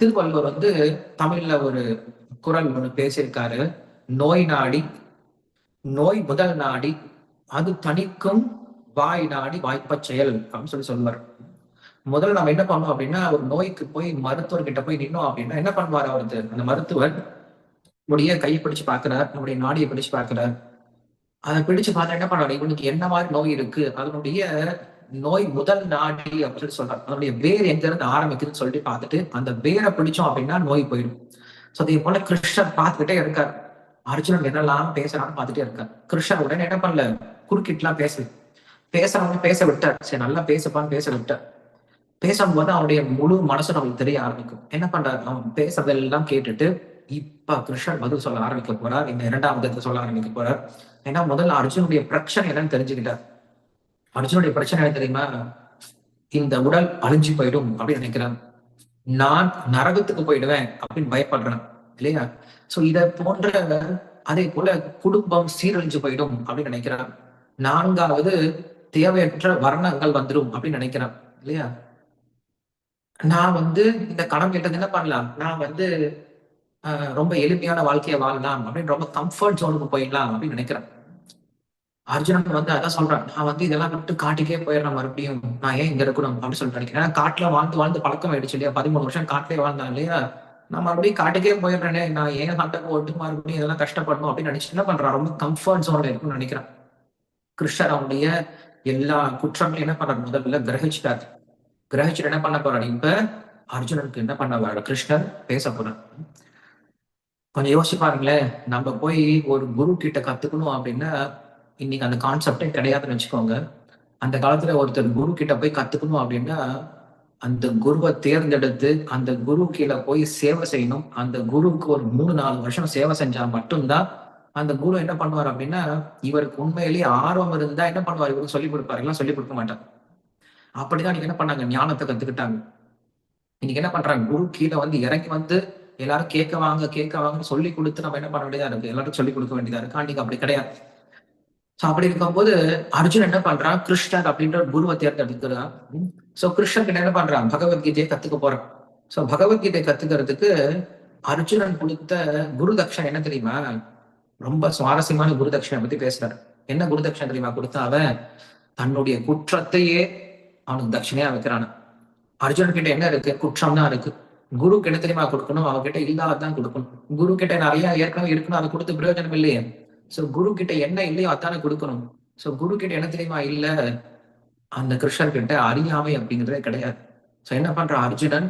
திருவள்ளுவர் வந்து தமிழ்ல ஒரு குரல் ஒன்று பேசியிருக்காரு. நோய் நாடி நோய் முதல் நாடி அது தணிக்கும் வாய் நாடி வாய்ப்பச் செயல் அப்படின்னு சொல்லி சொல்லுவார். முதல்ல நம்ம என்ன பண்ணோம் அப்படின்னா ஒரு நோய்க்கு போய் மருத்துவர்கிட்ட போய் நின்னோம் அப்படின்னா என்ன பண்ணுவார் அவருக்கு அந்த மருத்துவர் நம்முடைய கையை பிடிச்சு பார்க்கிறார் நம்முடைய நாடியை பிடிச்சு பார்க்கிறார். அதை பிடிச்சு பார்த்தா என்ன பண்ணுவார்? இவனுக்கு என்ன மாதிரி நோய் இருக்கு? அதனுடைய நோய் முதல் நாடி அப்படின்னு சொல்லி சொல்றாரு அதனுடைய வேர் எங்க இருந்து ஆரம்பிக்குதுன்னு சொல்லிட்டு பார்த்துட்டு அந்த வேரை பிடிச்சோம் அப்படின்னா நோய் போயிடும். சோ அதே போல கிருஷ்ணர் பார்த்துக்கிட்டே இருக்காரு. அர்ஜுனன் என்னெல்லாம் பேசுறான்னு பார்த்துட்டே இருக்காரு. கிருஷ்ணர் உடனே என்ன பண்ணல? குறுக்கிட்டுலாம் பேசு பேசுறவங்க பேச விட்டார். சரி நல்லா பேசப்பான்னு பேச விட்டார். பேசும்போது அவனுடைய முழு மனசு நம்மளுக்கு தெரிய ஆரம்பிக்கும். என்ன பண்றாரு? அவன் பேசுறதெல்லாம் கேட்டுட்டு இப்ப கிருஷ்ணர் பதில் சொல்ல ஆரம்பிக்க போறார். இந்த இரண்டாம் விதத்தை சொல்ல ஆரம்பிக்க போறார். ஏன்னா முதல்ல அர்ஜுனுடைய பிரச்சனை என்னன்னு தெரிஞ்சுக்கிட்டார். அர்ஜுனுடைய பிரச்சனை என்ன தெரியுமா? இந்த உடல் அழிஞ்சு போயிடும் அப்படின்னு நினைக்கிறான். நான் நரகத்துக்கு போயிடுவேன் அப்படின்னு பயப்படுறேன் இல்லையா? சோ இத போன்ற அதே போல குடும்பம் சீரழிஞ்சு போயிடும் அப்படின்னு நினைக்கிறான். நான்காவது தேவையற்ற வர்ணங்கள் வந்துடும் அப்படின்னு நினைக்கிறான் இல்லையா? நான் வந்து இந்த கடன் கேட்டது என்ன பண்ணலாம்? நான் வந்து ரொம்ப எளிமையான வாழ்க்கையை வாழலாம் அப்படின்னு ரொம்ப கம்ஃபர்ட் ஜோனுக்கு போயிடலாம் அப்படின்னு நினைக்கிறேன். அர்ஜுனன் வந்து அதான் சொல்றான் நான் வந்து இதெல்லாம் விட்டு காட்டுக்கே போயிடுறேன் மறுபடியும். நான் ஏன் இங்க இருக்கணும் அப்படின்னு சொல்லிட்டு நினைக்கிறேன். ஏன்னா காட்டுல வாழ்ந்து வாழ்ந்து பழக்கம் ஆயிடுச்சு இல்லையா? பதிமூணு வருஷம் காட்டிலே வாழ்ந்தான் இல்லையா? நான் மறுபடியும் காட்டுக்கே போயிடுறேனே. நான் ஏன் சண்டை போட்டு மறுபடியும் இதெல்லாம் கஷ்டப்படணும் அப்படின்னு நினைச்சு என்ன பண்றான்? ரொம்ப கம்ஃபர்ட் ஜோன்ல இருக்கும்னு நினைக்கிறேன். கிருஷ்ணர் அவனுடைய எல்லா குற்றங்களும் என்ன பண்றாரு? முதல்ல கிரகிச்சிட்டாரு. கிரகிச்சுட்டு என்ன பண்ண போறாரு? இப்ப அர்ஜுனனுக்கு என்ன பண்ண வர கிருஷ்ணர் பேச போறான் கொஞ்சம் யோசிச்சு பாருங்களேன். நம்ம போய் ஒரு குரு கிட்ட கத்துக்கணும் அப்படின்னா இன்னைக்கு அந்த கான்செப்டே கிடையாதுன்னு வச்சுக்கோங்க. அந்த காலத்துல ஒருத்தர் குரு கிட்ட போய் கத்துக்கணும் அப்படின்னா அந்த குருவை தேர்ந்தெடுத்து அந்த குரு கீழே போய் சேவை செய்யணும். அந்த குருவுக்கு ஒரு மூணு நாலு வருஷம் சேவை செஞ்சா மட்டும்தான் அந்த குரு என்ன பண்ணுவார் அப்படின்னா இவருக்கு உண்மையிலேயே ஆர்வம் இருந்தா என்ன பண்ணுவார்? இவருக்கு சொல்லி கொடுப்பாரு. எல்லாம் சொல்லி கொடுக்க மாட்டார். அப்படிதான் நீங்க என்ன பண்ணாங்க? ஞானத்தை கத்துக்கிட்டாங்க. இன்னைக்கு என்ன பண்றாங்க? குரு கீழே வந்து இறங்கி வந்து எல்லாரும் கேட்க வாங்க கேட்க வாங்கன்னு சொல்லி கொடுத்து நம்ம என்ன பண்ண வேண்டியதா இருக்கு? எல்லாரும் சொல்லி கொடுக்க வேண்டியதா இருக்கு? அன்னைக்கு அப்படி கிடையாது. சோ அப்படி இருக்கும்போது அர்ஜுன் என்ன பண்றான்? கிருஷ்ணர் அப்படின்ற ஒரு குருவை தேர்ந்தெடுக்கிறான். சோ கிருஷ்ணன் கிட்ட என்ன பண்றான்? பகவத்கீதையை கத்துக்க போறான். சோ பகவத்கீதை கத்துக்கிறதுக்கு அர்ஜுனன் கொடுத்த குரு தக்ஷன் என்ன தெரியுமா? ரொம்ப சுவாரஸ்யமான குரு தட்சணை பத்தி பேசுறாரு. என்ன குரு தட்சணை தெரியுமா? கொடுத்தா அவன் தன்னுடைய குற்றத்தையே அவனுக்கு தட்சிணையா வைக்கிறான். அர்ஜுனன் கிட்ட என்ன இருக்கு? குற்றம் தான் இருக்கு. குரு கிட்ட தெரியுமா கொடுக்கணும்? அவன் கிட்ட இல்லாததான் கொடுக்கணும். குரு கிட்ட நிறைய ஏற்கனவே இருக்கணும் அதை கொடுத்து பிரயோஜனம் இல்லையே. சோ குரு கிட்ட என்ன இல்லையோ அத்தானே கொடுக்கணும். சோ குரு கிட்ட என்ன தெரியுமா இல்ல? அந்த கிருஷ்ணர்கிட்ட அறியாமை அப்படிங்கிறதே கிடையாது. சோ என்ன பண்றான் அர்ஜுனன்?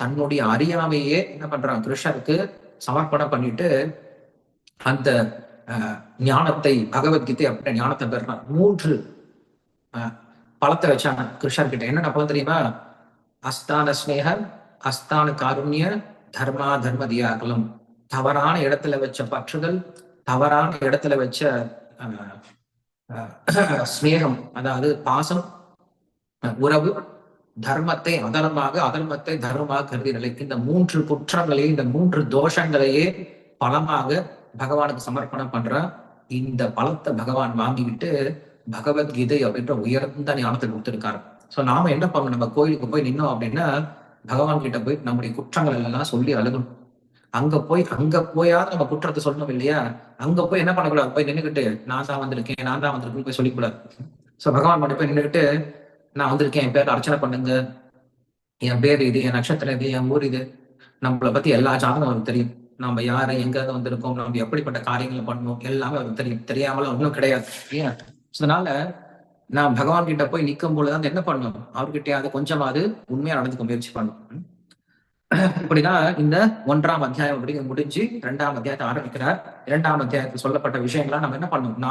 தன்னுடைய அறியாமையே என்ன பண்றான்? கிருஷ்ணருக்கு சமர்ப்பணம் பண்ணிட்டு அந்த ஞானத்தை பகவத்கீதை அப்படின்ற ஞானத்தை பெறான் மூன்று பழத்தை வச்சான் கிருஷ்ணர் கிட்ட. என்னென்ன பழம் தெரியுமா? அஸ்தான ஸ்னேகம் அஸ்தான காருண்ய தர்மா தர்ம தியாகலம். தவறான இடத்துல வச்ச பற்றுதல் தவறான இடத்துல வச்ச அஹ், ஸ்நேகம் அதாவது பாசம் உறவு தர்மத்தை அதர்மமாக அதர்மத்தை தர்மமாக கருதி நிலைக்கு இந்த மூன்று குற்றங்களையே இந்த மூன்று தோஷங்களையே பலமாக பகவானுக்கு சமர்ப்பணம் பண்ற இந்த பலத்தை பகவான் வாங்கிக்கிட்டு பகவத்கீதை அப்படின்ற உயர்ந்த ஞானத்தை கொடுத்திருக்காரு. சோ நாம என்ன பண்ணணும்? நம்ம கோயிலுக்கு போய் நின்னோம் அப்படின்னா பகவான் கிட்ட போய் நம்முடைய குற்றங்கள் எல்லாம் சொல்லி அழுகணும். அங்க போய் அங்க போயாவது நம்ம குற்றத்தை சொல்லணும் இல்லையா? அங்க போய் என்ன பண்ணக்கூடாது? போய் நின்னுக்கிட்டு நான் தான் வந்திருக்கேன் நான் தான் வந்திருக்கேன்னு போய் சொல்லிக்கூடாது. சோ பகவான் மட்டும் போய் நின்னுக்கிட்டு நான் வந்திருக்கேன் என் பேர் அர்ச்சனை பண்ணுங்க. என் பேர் இது என் நட்சத்திரம் இது என் ஊர் இது. நம்மளை பத்தி எல்லா ஜாதகம் அவருக்கு தெரியும். நம்ம யாரு எங்க வந்திருக்கோம் நம்ம எப்படிப்பட்ட காரியங்களை பண்ணணும் எல்லாமே அவருக்கு தெரியும். தெரியாமல ஒன்றும் கிடையாது இல்லையா? அதனால நான் பகவான் கிட்ட போய் நிற்கும் பொழுது என்ன பண்ணணும்? அது கொஞ்சமாவது உண்மையா நடந்துக்க முயற்சி பண்ணணும். இப்படிதான் இந்த ஒன்றாம் அத்தியாயம் அப்படிங்க முடிஞ்சு இரண்டாம் அத்தியாயத்தை ஆரம்பிக்கிறார். இரண்டாம் அத்தியாயத்தில் சொல்லப்பட்ட விஷயங்களை நம்ம என்ன பண்ணணும்